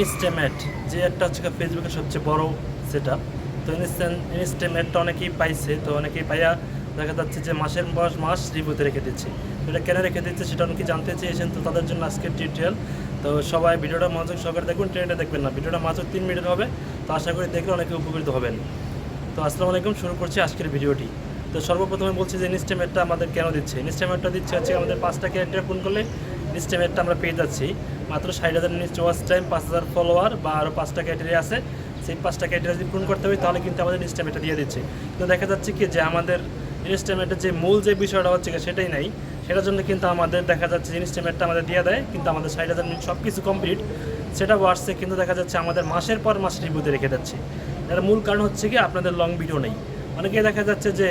ইনস্টামেট যে একটা হচ্ছে ফেসবুকের সবচেয়ে বড় সেট তো ইনস্টামেটটা অনেকেই পাইছে, তো অনেকেই পাইয়া দেখা যাচ্ছে যে মাসের বয়স মাস রিভিউতে রেখে দিচ্ছে। এটা কেন রেখে দিচ্ছে সেটা অনেকে জানতে চেয়েছেন, তো তাদের জন্য আজকের টিউটোরিয়াল তো সবাই ভিডিওটা মনোযোগ সহকারে দেখুন, ট্রেনটা দেখবেন না। ভিডিওটা মাত্র তিন মিনিট হবে, তো আশা করি দেখলে অনেকে উপকৃত হবেন। তো আসসালামু আলাইকুম, শুরু করছি আজকের ভিডিওটি। তো সর্বপ্রথমে বলছি যে ইনস্টামেটটা আমাদের কেন দিচ্ছে? ইনস্টামেটটা দিচ্ছে হচ্ছে আমাদের পাঁচটা ক্যারেক্টার ফোন করলে ইনস্টামেটটা আমরা পেয়ে যাচ্ছি। মাত্র ষাট হাজার নিচ ওয়াচ টাইম পাঁচ হাজার ফলোয়ার বা আরও পাঁচটা ক্যাটারি আছে। সেই পাঁচটা ক্যাটারি যদি পূরণ করতে হবে তাহলে কিন্তু আমাদের ইনস্টামেটটা দিয়ে দিচ্ছে। কিন্তু দেখা যাচ্ছে কি যে আমাদের ইনস্টামেটের যে মূল যে বিষয়টা হচ্ছে সেটাই নাই। সেটার জন্য কিন্তু আমাদের দেখা যাচ্ছে ইনস্টামেটটা আমাদের দিয়ে দেয়, কিন্তু আমাদের ষাট হাজার মিনিট সব কিছু কমপ্লিট সেটা আসছে কিন্তু দেখা যাচ্ছে আমাদের মাসের পর মাস রিভিউতে রেখে যাচ্ছে এর মূল কারণ হচ্ছে কি আপনাদের লং ভিডিও নেই। অনেকে দেখা যাচ্ছে যে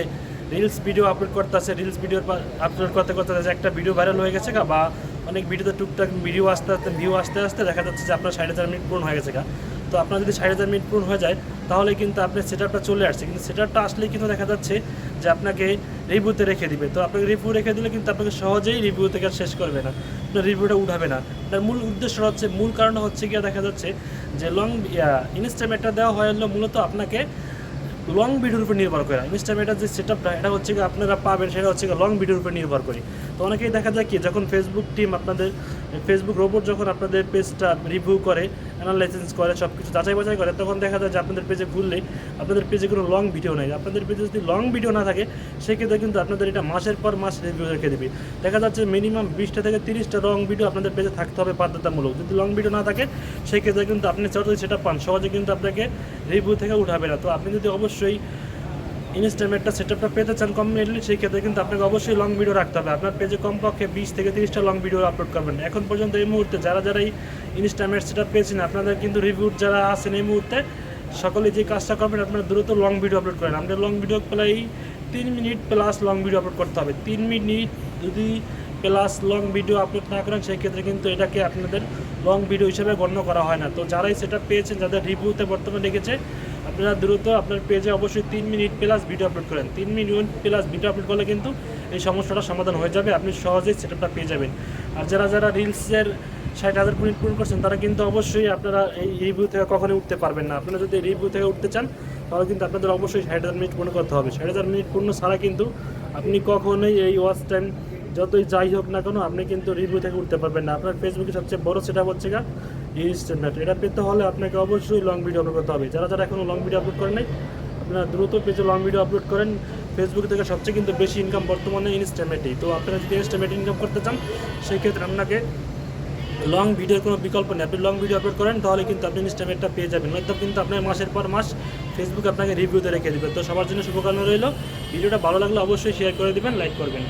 রিলস ভিডিও আপলোড করতে আছে রিলস ভিডিও আপলোড করতে করতে একটা ভিডিও ভাইরাল হয়ে গেছে বা অনেক ভিডিওতে টুকটাক ভিডিও আসতে আসতে ভিউ আসতে আসতে দেখা যাচ্ছে যে আপনার ষাট হাজার মিনিট পূর্ণ হয়ে গেছে তো আপনার যদি ষাট হাজার মিনিট পূর্ণ হয়ে যায়, তাহলে কিন্তু আপনার সেটআপটা চলে আসছে। কিন্তু সেটআপটা আসলেই কিন্তু দেখা যাচ্ছে যে আপনাকে রিভিউতে রেখে দিবে। তো আপনাকে রিভিউ রেখে দিলে কিন্তু আপনাকে সহজেই রিভিউ থেকে আর শেষ করবে না। আপনার রিভিউটা উঠাবে না। তার মূল উদ্দেশ্য হচ্ছে, মূল কারণ হচ্ছে গিয়ে দেখা যাচ্ছে যে লং ইনস্টামেটটা দেওয়া হয় মূলত আপনাকে লং ভিডিওর উপর নির্ভর করে। ইনস্টামেটার যে সেট আপটা এটা হচ্ছে কি আপনারা পাবেন, সেটা হচ্ছে লং ভিডিওর উপর নির্ভর করে। তো অনেকেই দেখা যায় কি, যখন ফেসবুক টিম আপনাদের ফেসবুক রোবট যখন আপনাদের পেজটা রিভিউ করে অ্যানালাইসিস করে সব কিছু যাচাই বাছাই করে, তখন দেখা যায় যে আপনাদের পেজে ঘুরলে আপনাদের পেজে কোনো লং ভিডিও নেই। আপনাদের পেজে যদি লং ভিডিও না থাকে, সেক্ষেত্রে কিন্তু আপনাদের এটা মাসের পর মাস রিভিউ রেখে দেবে। দেখা যাচ্ছে মিনিমাম বিশটা থেকে তিরিশটা লং ভিডিও আপনাদের পেজে থাকতে হবে বাধ্যতামূলক। যদি লং ভিডিও না থাকে, সেক্ষেত্রে কিন্তু আপনি যতই সেটা পান, সহজে কিন্তু আপনাকে রিভিউ থেকে উঠাবে না। তো আপনি যদি অবশ্যই ইনস্টামেটটা সেটআপটা পেতে চান কমপ্লিটলি সেই ক্ষেত্রে কিন্তু আপনাকে অবশ্যই লং ভিডিও রাখতে হবে। আপনার পেজে কমপক্ষে বিশ থেকে তিরিশটা লং ভিডিও আপলোড করবেন। এখন পর্যন্ত এই মুহূর্তে যারা যারা এই ইনস্টামেট সেটআপ পেয়েছেন, আপনাদের কিন্তু রিভিউ যারা আছেন এই মুহূর্তে সকলে যে কাজটা করবেন, আপনারা দ্রুত লং ভিডিও আপলোড করেন। আমাদের লং ভিডিও প্রায় তিন minute plus long video upload করতে হবে। তিন মিনিট যদি প্লাস লং ভিডিও আপলোড না করেন, সেই ক্ষেত্রে কিন্তু এটাকে আপনাদের লং ভিডিও হিসেবে গণ্য করা হয় না। তো যারাই সেটা পেয়েছেন, যাদের রিভিউতে বর্তমানে রেখেছে আপনারা দ্রুত আপনার পেজে অবশ্যই তিন মিনিট প্লাস ভিডিও আপলোড করেন। তিন মিনিট প্লাস ভিডিও আপলোড করলে কিন্তু এই সমস্যাটা সমাধান হয়ে যাবে, আপনি সহজেই সেটআপটা পেয়ে যাবেন। আর যারা যারা রিলসের ষাট হাজার মিনিট পূরণ করছেন, তারা কিন্তু অবশ্যই আপনারা এই রিভিউ থেকে কখনোই উঠতে পারবেন না। আপনারা যদি রিভিউ থেকে উঠতে চান, তাহলে কিন্তু আপনাদের অবশ্যই ষাট হাজার মিনিট পূর্ণ করতে হবে। ষাট হাজার মিনিট পূর্ণ ছাড়া কিন্তু আপনি কখনোই এই ওয়াচ টাইম যতই যাই হোক না কেন, আপনি কিন্তু রিভিউ থেকে উঠতে পারবেন না। আপনার ফেসবুকে সবচেয়ে বড় সেটা হচ্ছে গা ইনস্ট্যান্ট এটা পেতে হলে আপনাকে অবশ্যই লং ভিডিও আপলোড করতে হবে। যারা যারা এখনও লং ভিডিও আপলোড করেন নাই, আপনারা দ্রুত পেজে লং ভিডিও আপলোড করেন। ফেসবুক থেকে সবচেয়ে কিন্তু বেশি ইনকাম বর্তমানে ইনস্টামেটেই তো আপনারা যদি ইনস্টামেট ইনকাম করতে চান সেই ক্ষেত্রে আপনাকে লং ভিডিওর কোনো বিকল্প নেই। আপনি লং ভিডিও আপলোড করেন, তাহলে কিন্তু আপনি ইনস্টামেটটা পেয়ে যাবেন। নয়তো কিন্তু আপনার মাসের পর মাস ফেসবুক আপনাকে রিভিউতে রেখে দেবে। তো সবার জন্য শুভকামনা রইল। ভিডিওটা ভালো লাগলে অবশ্যই শেয়ার করে দেবেন লাইক করবেন।